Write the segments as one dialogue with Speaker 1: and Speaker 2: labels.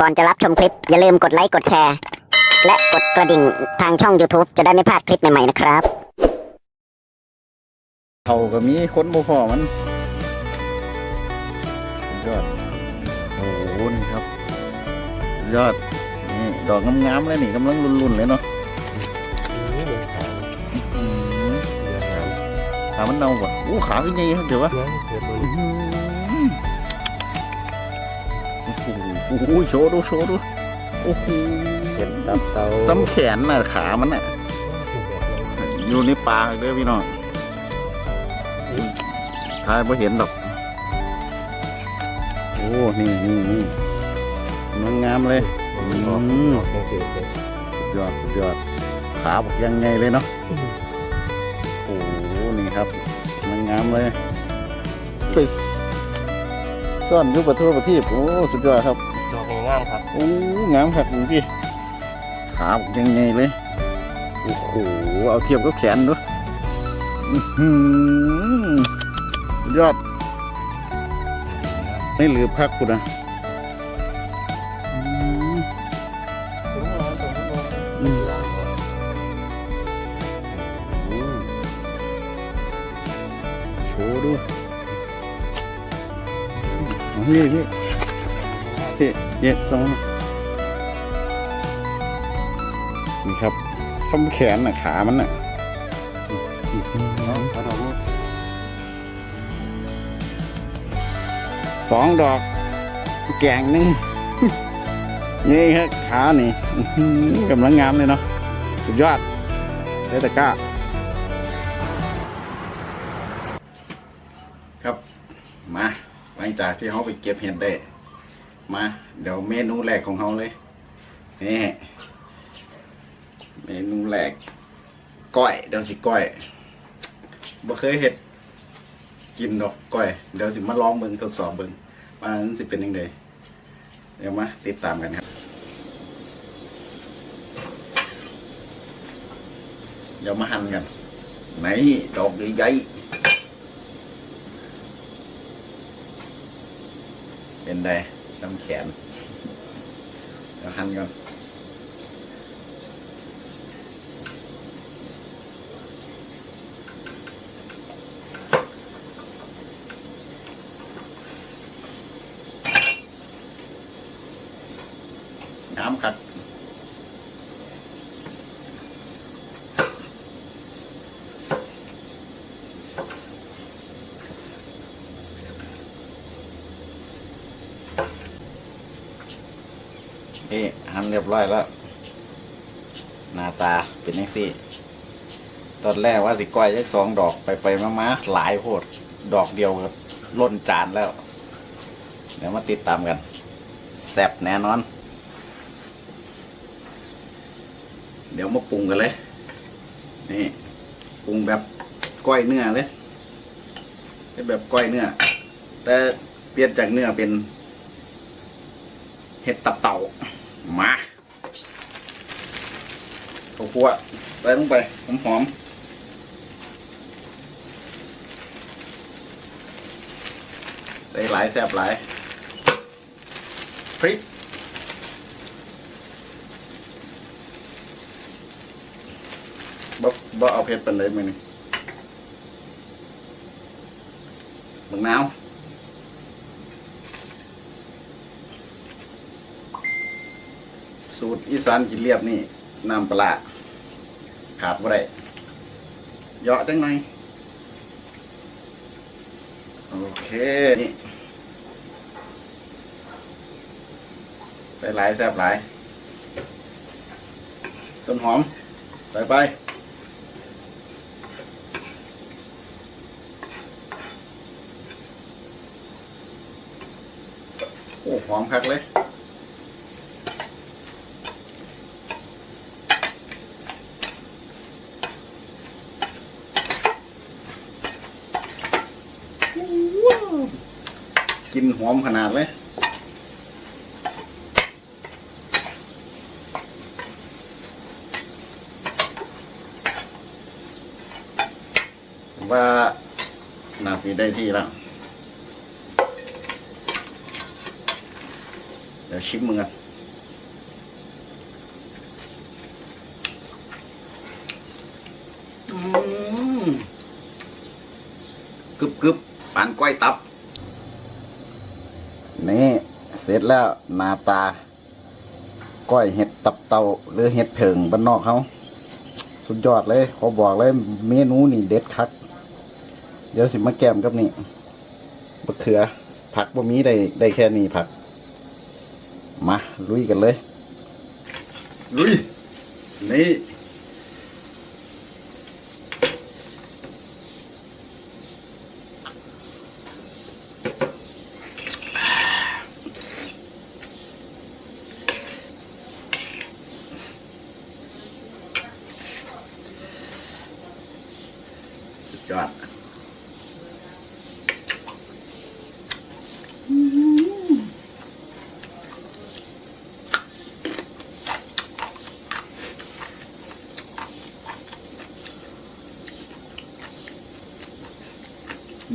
Speaker 1: ก่อนจะรับชมคลิป อย่าลืมกดไลค์กดแชร์ และกดกระดิ่งทางช่อง YouTube จะได้ไม่พลาดคลิปใหม่ ๆ นะครับ
Speaker 2: เขาก็มีคนบ่พอมันสุดยอดโอ้โหนี่ครับสุดยอดนี่ดอกงามๆเลยนี่กำลังรุนๆเลยเนาะ
Speaker 3: นี่เลยขาว
Speaker 2: อืม
Speaker 3: เนื้อหาง
Speaker 2: ขามันเน่าว่ะอู้ขาเป็นไงครับเดี๋ยววะ
Speaker 3: เนื้อเกิดมัน
Speaker 2: อื้ โหโอ้โหโชว์ดูโชว์ดูโอ้โห
Speaker 3: เห็นตับเตา
Speaker 2: ซ้ำแขนน่ะขามันน่ะอยู่ในป่าเด้อพี่น้องทายไ่เห็นดอกโอ้นี่นี่นี่มันงามเลย
Speaker 3: ออกออกออกแข็งๆเลย
Speaker 2: สุดยอดสุดยอดขาบอกยังไงเลยเนาะโอ้โหนี่ครับมันงามเลยไปซ่อนอยุบประทั่วประทีปโอ้สุดยอดครับ
Speaker 3: ดอกงามครับ
Speaker 2: โอ้งามครับดูพี่ขาบอกยังไงเลยโอ้โหเอาเทียบกับแขนดูอื้อหือสุดยอดไม่เหลือพักกูนะอืมอืมโอ้โชว์ดูเอา พี่พี่พี่เย็ดสองนี่ครับซ้ำแขนน่ะขามันน่ะอื้อหือสองดอก แกงหนึงนี่ครับขานี่อื้อหือกำลังงามเลยเนาะสุดยอดเดตะกร้า ครับ มาหลังจากที่เขาไปเก็บเห็ดได้ มา เดี๋ยวเมนูแรกของเขาเลยนี่เมนูแรกก้อย เดี๋ยวสิก้อยบ่เคยเห็ดกินดอกก้อย เดี๋ยวสิมาลองเบิ่งทดสอบเบิ่งว่ามันสิเป็นยังไงเดี๋ยวมาติดตามกันครับ เดี๋ยวมาหั่นกันไหนดอกใหญ่ๆเป็นได ลำแขนเดี๋ยวหั่นก่อนำคัด นี่ หั่นเรียบร้อยแล้ว หน้าตาเป็นยังสี่ ตอนแรกว่าสิก้อยยักสองดอกไปไปมามาหลายโพดดอกเดียวก็ล้นจานแล้ว เดี๋ยวมาติดตามกันแซ่บแน่นอน เดี๋ยวมาปรุงกันเลย นี่ปรุงแบบก้อยเนื้อเลยแบบก้อยเนื้อ แต่เปลี่ยนจากเนื้อเป็นเห็ดตับเต่า มาข้าวคั่วใส่ลงไปหอมหอมใส่หลายแซ่บหลายพริกบ่บ่เอาเผ็ดปานใดมื้อนี้บักนาว สู ตรอีสานกินเรียบนี่น้ำปลาขาดบ่ได้เหยาะจังหน่อยโอเคนี่ใส่หลายแซ่บหลาย ต้นหอมใส่ไปโอ้หอมคักเลย กินหอมขนาดเลยว่าหน่าสีได้ที่แล้ว เดี๋ยวชิมมึงกันกึบกึบปานก้อยตับ เสร็จแล้วหน้าตา ก้อยเห็ดตับเตาหรือเห็ดเผิงบ้านนอกเขาสุดยอดเลยเขอบอกเลยเมนูนี่เด็ดคัก เดี๋ยวสิมาแก้มกับนี่บะเขือ ผักบ่มีได้ได้แค่นี้ผัก มาลุยกันเลย ลุย นี่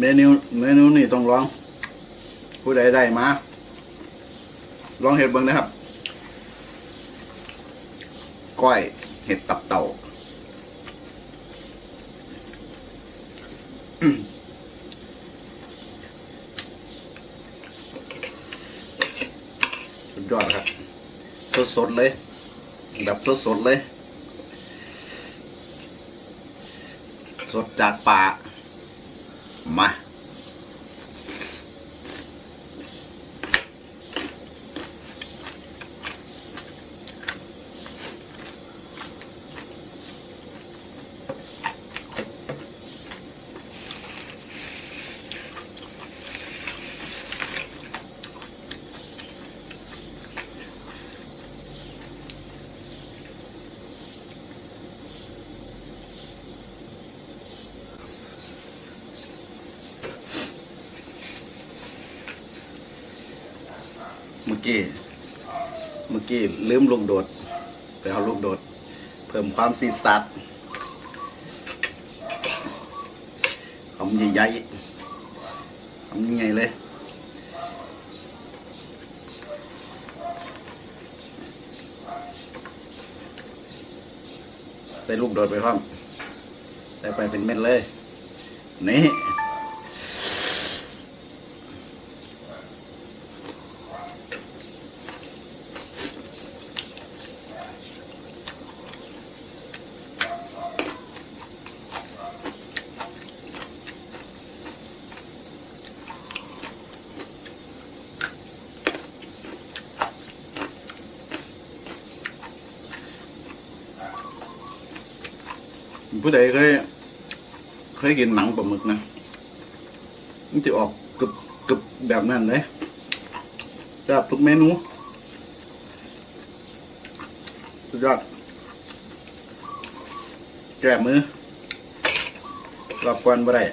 Speaker 2: เมนูเมนูนี่ต้องลอง ผู้ใดได้มาลองเห็ดเบิ้งนะครับก้อยเห็ดตับเต่าสุดยอดครับ สดๆเลยแบบสดๆเลย สดจากป่ามา เมื่ อกี้ เมื่อกี้ลืมลูกโดด ไปเอาลูกโดด เพิ่มความสีสัดคำใหญ่ๆคำยังไงเลยใส่ลูกโดดไปพร้อมใส่ไปเป็นเม็ดเลย นี่ ผู้ใดเคยเคยกินหนังปลาหมึกนะมันจะออกกรึบกรึบแบบนั้นเลยจับทุกเมนูสุดยอดแก้มือรอบกวนบ่ได้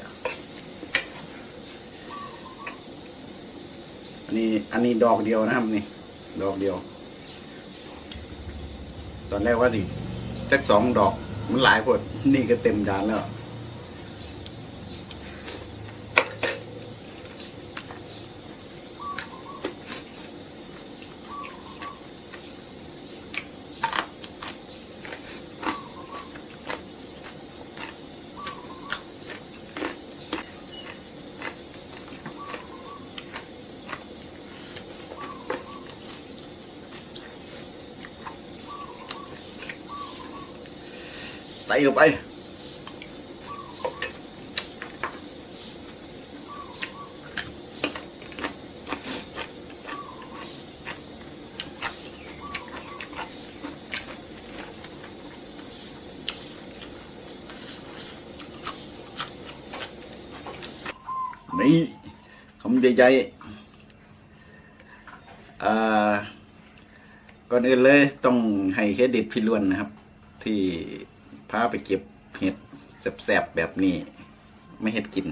Speaker 2: อันนี้ อันนี้ดอกเดียวนะครับนี่ ดอกเดียว ตอนแรกว่าสิจักสองดอก มันหลายคนนี่ก็เต็มจานแล้ว ใส่เข้าไปนี่คำใหญ่ๆอ่าก่อนอื่นเลยต้องให้เครดิตพี่ล้วนนะครับ ที่ พาไปเก็บเห็ดแสบๆแบบนี้ ไม่เห็ดกิน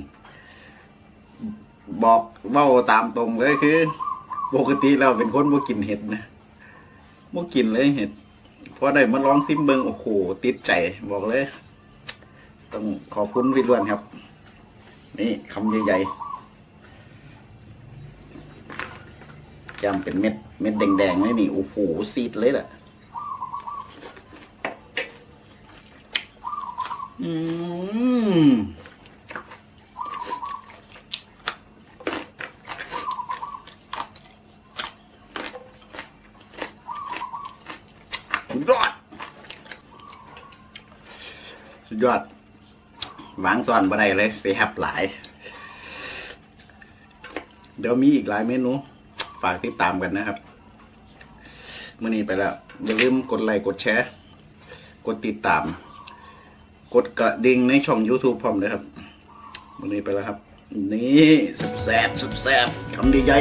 Speaker 2: บอกเบ้าตามตรงเลยคือ ปกติเราเป็นคนบ่กินเห็ดนะบ่กินเลยเห็ดพอได้มาลองซิมเบิงโอ้โหติดใจบอกเลย ต้องขอบคุณพี่ล้วนครับ นี่คำใหญ่ๆจำเป็นเม็ด เม็ดแดงๆเลยนี่โอ้โหซีดเลยแหละ อืดยอด สุดยอดหวางซ่อนบ่ไดเลยเสียบหลาย เดี๋ยวมีอีกหลายเมนู ฝากติดตามกันนะครับเมื่อนี้ไปแล้ว อย่าลืมกดไลค์กดแชร์ กดติดตาม กดกระดิ่งในช่อง YouTube พร้อมเลยครับวันนี้ไปแล้วครับ นี่แซ่บแซบคำดีใหญ่